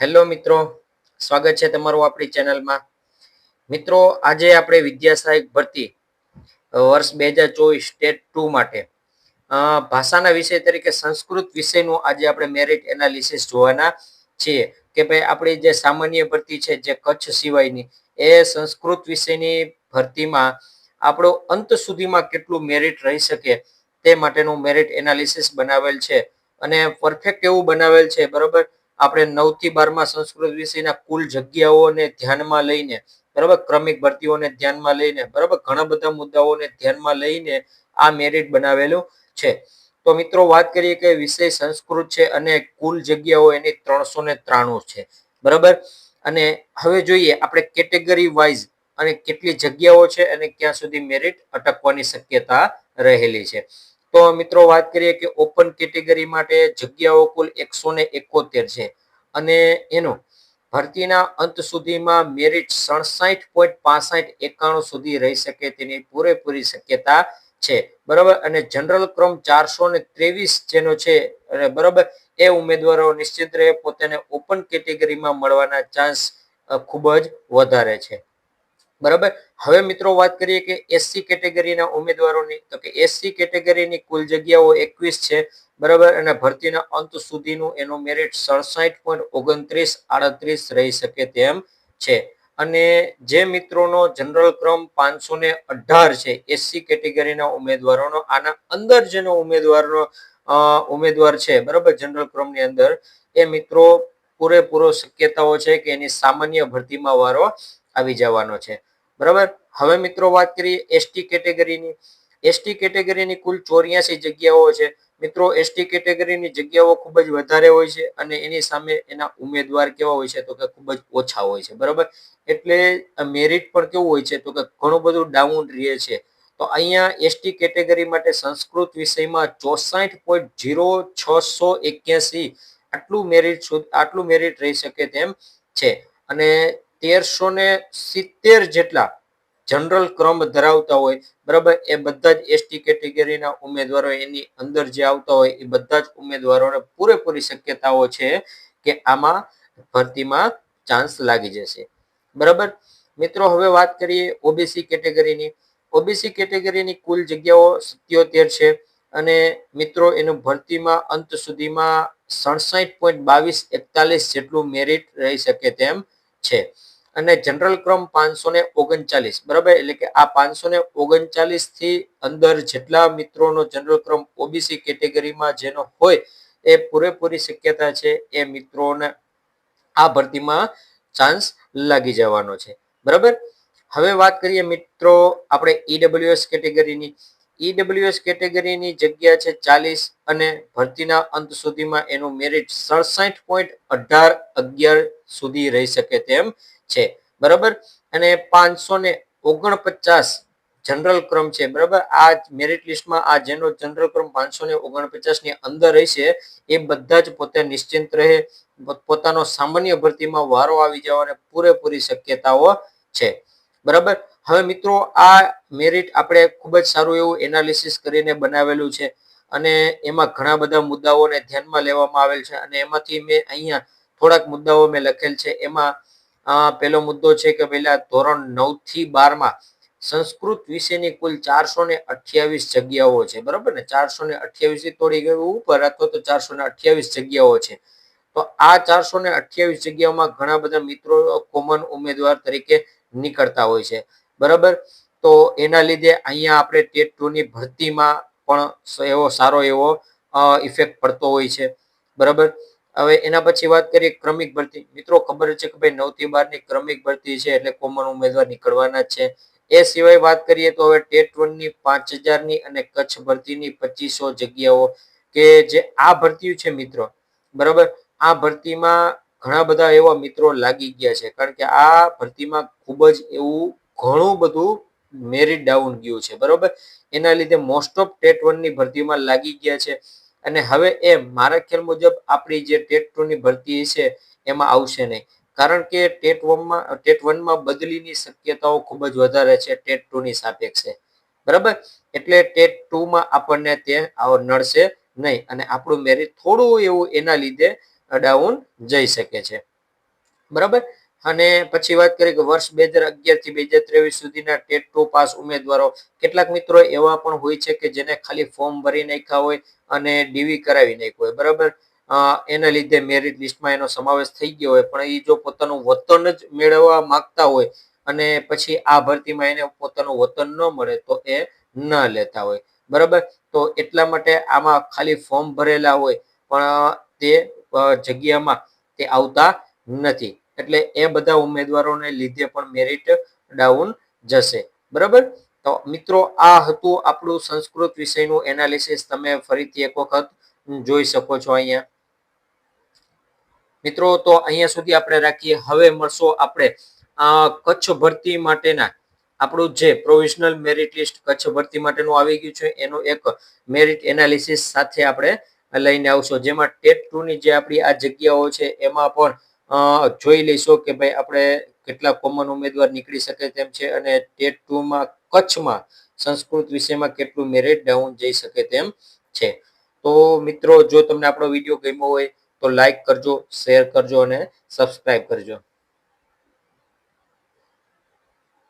Hello મિત્રો, સ્વાગત છે તમારું આપણી ચેનલમાં. મિત્રો, આજે આપણે વિદ્યા સહાયક ભરતી વર્ષ બે હજાર ચોવીસ સ્ટેટ ટુ માટે. ભાષાના વિષય તરીકે સંસ્કૃત વિષયનું આજે આપણે મેરિટ એનાલિસિસ જોવાના છીએ કે ભાઈ આપણી જે સામાન્ય ભરતી છે જે કચ્છ સિવાયની, એ સંસ્કૃત વિષયની ભરતીમાં આપણો અંત સુધીમાં કેટલું મેરિટ રહી શકે તે માટેનું મેરિટ એનાલિસિસ બનાવેલ છે. અને પરફેક્ટ એવું બનાવેલ છે, બરોબર? આપણે નવથી બારમાં સંસ્કૃત વિષયના કુલ જગ્યાઓને ધ્યાનમાં લઈને, બરાબર, ક્રમિક ભરતીઓને ધ્યાનમાં લઈને, બરાબર, ઘણા બધા મુદ્દાઓને ધ્યાનમાં લઈને આ મેરિટ બનાવેલું છે. તો મિત્રો, વાત કરીએ કે વિષય સંસ્કૃત છે અને કુલ જગ્યાઓ એની ત્રણસો ને ત્રાણું છે. બરાબર? અને હવે જોઈએ, આપણે કેટેગરી વાઇઝ અને કેટલી જગ્યાઓ છે અને ક્યાં સુધી મેરિટ અટકવાની શક્યતા રહેલી છે. તો મિત્રો વાત કરીએ કે ઓપન કેટેગરી માટે જગ્યાઓ કુલ એકસો ને એકોતેર છે. અને એનું ભરતીના અંત સુધીમાં મેરિટ સડસાઠ પોઈન્ટ પાસઠ એકાણું સુધી રહી શકે તેની પૂરેપૂરી શક્યતા છે. બરાબર? અને જનરલ ક્રમ ચારસો ને ત્રેવીસ જેનો છે બરાબર, એ ઉમેદવારો નિશ્ચિત રહે, પોતાને ઓપન કેટેગરીમાં મળવાના ચાન્સ ખૂબ જ વધારે છે. બરાબર? હવે મિત્રો વાત કરીએ કે એસસી કેટેગરીના ઉમેદવારોની. તો કે એસસી કેટેગરીની કુલ જગ્યાઓ એકવીસ છે, બરાબર? અને ભરતીના અંત સુધીનું એનું મેરિટ સડસાઠ પોઈન્ટ ઓગણત્રીસ આડત્રીસ રહી શકે તેમ છે. અને જે મિત્રોનો જનરલ ક્રમ પાંચસો ને અઢાર છે એસસી કેટેગરીના ઉમેદવારોનો, આના અંદર જેનો ઉમેદવારનો ઉમેદવાર છે, બરાબર? જનરલ ક્રમની અંદર, એ મિત્રો પૂરેપૂરો શક્યતાઓ છે કે એની સામાન્ય ભરતીમાં વારો આવી જવાનો છે. બરાબર? હવે મિત્રો વાત કરીએ એસટી કેટેગરીની. એસટી કેટેગરીની કુલ ચોર્યાસી જગ્યાઓ છે. મિત્રો એસટી કેટેગરીની જગ્યાઓ ખૂબ જ વધારે હોય છે અને એની સામે એના ઉમેદવાર કેવા હોય છે તો કે ખૂબ જ ઓછા હોય છે. બરાબર? એટલે મેરિટ પણ કેવું હોય છે તો કે ઘણું બધું ડાઉન રહે છે. તો અહીંયા એસટી કેટેગરી માટે સંસ્કૃત વિષયમાં ચોસાઠ પોઈન્ટ જીરો છસો એક્યાસી આટલું મેરિટ આટલું મેરિટ રહી શકે તેમ છે. અને તેરસો ને સિત્તેર જેટલા જનરલ ક્રમ ધરાવતા હોય, બરાબર? એ બધા જ એસટી કેટેગરીના ઉમેદવારો એની અંદર જે આવતા હોય, એ બધા જ ઉમેદવારોને પૂરેપૂરી શક્યતાઓ છે કે આમાં ભરતીમાં ચાન્સ લાગી જશે. બરાબર? મિત્રો, હવે વાત કરીએ ઓબીસી કેટેગરીની. ઓબીસી કેટેગરીની કુલ જગ્યાઓ સિત્યોતેર છે અને મિત્રો, એનું ભરતીમાં અંત સુધીમાં સડસાઠ પોઈન્ટ બાવીસ એકતાલીસ જેટલું મેરિટ રહી શકે તેમ છે. અને જનરલ ક્રમ પાંચસો ને ઓગણચાલીસ, બરાબર? એટલે કે આ પાંચસો ને ઓગણચાલીસથી અંદર જેટલા મિત્રોનો જનરલ ક્રમ ઓબીસી કેટેગરીમાં જેનો હોય, એ પૂરેપૂરી શક્યતા છે, એ મિત્રોને આ ભરતીમાં ચાન્સ લાગી જવાનો છે. બરાબર? હવે વાત કરીએ મિત્રો, આપણે ઈડબ્લ્યુએસ કેટેગરીની. ઈડબ્લ્યુએસ કેટેગરીની જગ્યા છે ચાલીસ અને ભરતીના અંત સુધીમાં એનું મેરિટ સડસઠ પોઈન્ટ અઢાર અગિયાર સુધી રહી શકે તેમ છે. બરાબર? અને પાંચસો ને ઓગણપચાસ જનરલ ક્રમ છે. બરાબર? આ મેરિટ લિસ્ટમાં આ જેનો જનરલ ક્રમ પાંચસો ને ઓગણપચાસની અંદર રહેશે એ બધા જ પોતે નિશ્ચિંત રહે પોતાનો સામાન્ય ભરતીમાં વારો આવી જવાની પૂરેપૂરી શક્યતાઓ છે. બરાબર? હવે મિત્રો, આ મેરિટ આપણે ખૂબ જ સારું એવું એનાલિસિસ કરીને બનાવેલું છે અને એમાં ઘણા બધા મુદ્દાઓને ધ્યાનમાં લેવામાં આવેલ છે અને એમાંથી મેં અહીંયા થોડાક મુદ્દાઓ મેં લખેલ છે. એમાં પેલો મુદ્દો છે કે પહેલા ધોરણ નવથી બારમાં સંસ્કૃત વિષયની કુલ ચારસો ને અઠ્યાવીસ જગ્યાઓ છે. બરાબર ને? ચારસો ને અઠ્યાવીસથી ગયું ઉપર અથવા તો ચારસો ને અઠ્યાવીસ જગ્યાઓ છે. તો આ ચારસો ને અઠ્યાવીસ જગ્યાઓમાં ઘણા બધા મિત્રો કોમન ઉમેદવાર તરીકે નીકળતા હોય છે. બરાબર? તો એના લીધે અહીંયા આપણે ટેટ ટુની ભરતીમાં પણ એવો સારો એવો ઇફેક્ટ પડતો હોય છે. બરાબર? હવે એના પછી વાત કરીએ ક્રમિક ભરતી. મિત્રો, ખબર છે કે ભાઈ નવથી બારની ક્રમિક ભરતી છે એટલે કોમન ઉમેદવાર નીકળવાના છે. એ સિવાય વાત કરીએ તો હવે ટેટ વનની પાંચ હજારની અને કચ્છ ભરતીની પચીસો જગ્યાઓ કે જે આ ભરતી છે મિત્રો. બરાબર? આ ભરતીમાં ઘણા બધા એવા મિત્રો લાગી ગયા છે. કારણ કે આ ભરતીમાં ખૂબ જ એવું ઘણું બધું મેરિટ ડાઉન ગયું છે. બરોબર? એના લીધે મોસ્ટ ઓફ ટેટ વનની ભરતીમાં લાગી ગયા છે. અને હવે એ મારા ખ્યાલ મુજબ આપણી જે ટેટ ટુ ની ભરતી છે એમાં આવશે નહીં. કારણ કે ટેટ વનમાં ટેટ વનમાં બદલીની શક્યતાઓ ખૂબ જ વધારે છે ટેટ ટુ ની સાપેક્ષે. બરાબર? એટલે ટેટ ટુ માં આપણને તે નડશે નહીં. અને આપણું મેરિટ થોડું એવું એના લીધે ડાઉન જઈ શકે છે. બરાબર? અને પછી વાત કરીએ કે વર્ષ બે હજાર અગિયારથી બે હજાર ત્રેવીસ સુધીના ટેટ ટુ પાસ ઉમેદવારો. કેટલાક મિત્રો એવા પણ હોય છે કે જેને ખાલી ફોર્મ ભરી નાખ્યા હોય અને ડીવી કરાવી નાખ્યું હોય. બરાબર? એના લીધે મેરિટ લિસ્ટમાં એનો સમાવેશ થઈ ગયો હોય. પણ એ જો પોતાનું વતન જ મેળવવા માંગતા હોય અને પછી આ ભરતીમાં એને પોતાનું વતન ન મળે તો એ ન લેતા હોય. બરાબર? તો એટલા માટે આમાં ખાલી ફોર્મ ભરેલા હોય. પણ તે જગ્યામાં તે આવતા નથી. એટલે એ બધા ઉમેદવારોને લીધે પણ મેરિટ ડાઉન જશે. બરાબર? તો મિત્રો, આ હતું આપણું સંસ્કૃત વિષયનું એનાલિસિસ તમે ફરીથી એક વખત જોઈ શકો છો અહીંયા. મિત્રો, તો અહીંયા સુધી આપણે રાખીએ. હવે મળશો આપણે કચ્છ ભરતી માટેના આપણું જે પ્રોવિઝનલ મેરિટ લિસ્ટ કચ્છ ભરતી માટેનું આવી ગયું છે. એનું એક મેરિટ એનાલિસિસ સાથે આપણે લઈને આવશો. જેમાં ટેટ ટુ ની જે આપણી આ જગ્યાઓ છે, એમાં પણ જોઈ લઈશું કે ભાઈ આપણે કેટલા કોમન ઉમેદવાર નીકળી શકે તેમ છે અને ટેટ ટુમાં કચ્છમાં સંસ્કૃત વિષયમાં કેટલું મેરિટ ડાઉન જઈ શકે તેમ છે. તો મિત્રો, જો તમને આપણો વીડિયો ગમ્યો હોય તો લાઈક કરજો શેર કરજો અને સબસ્ક્રાઈબ કરજો.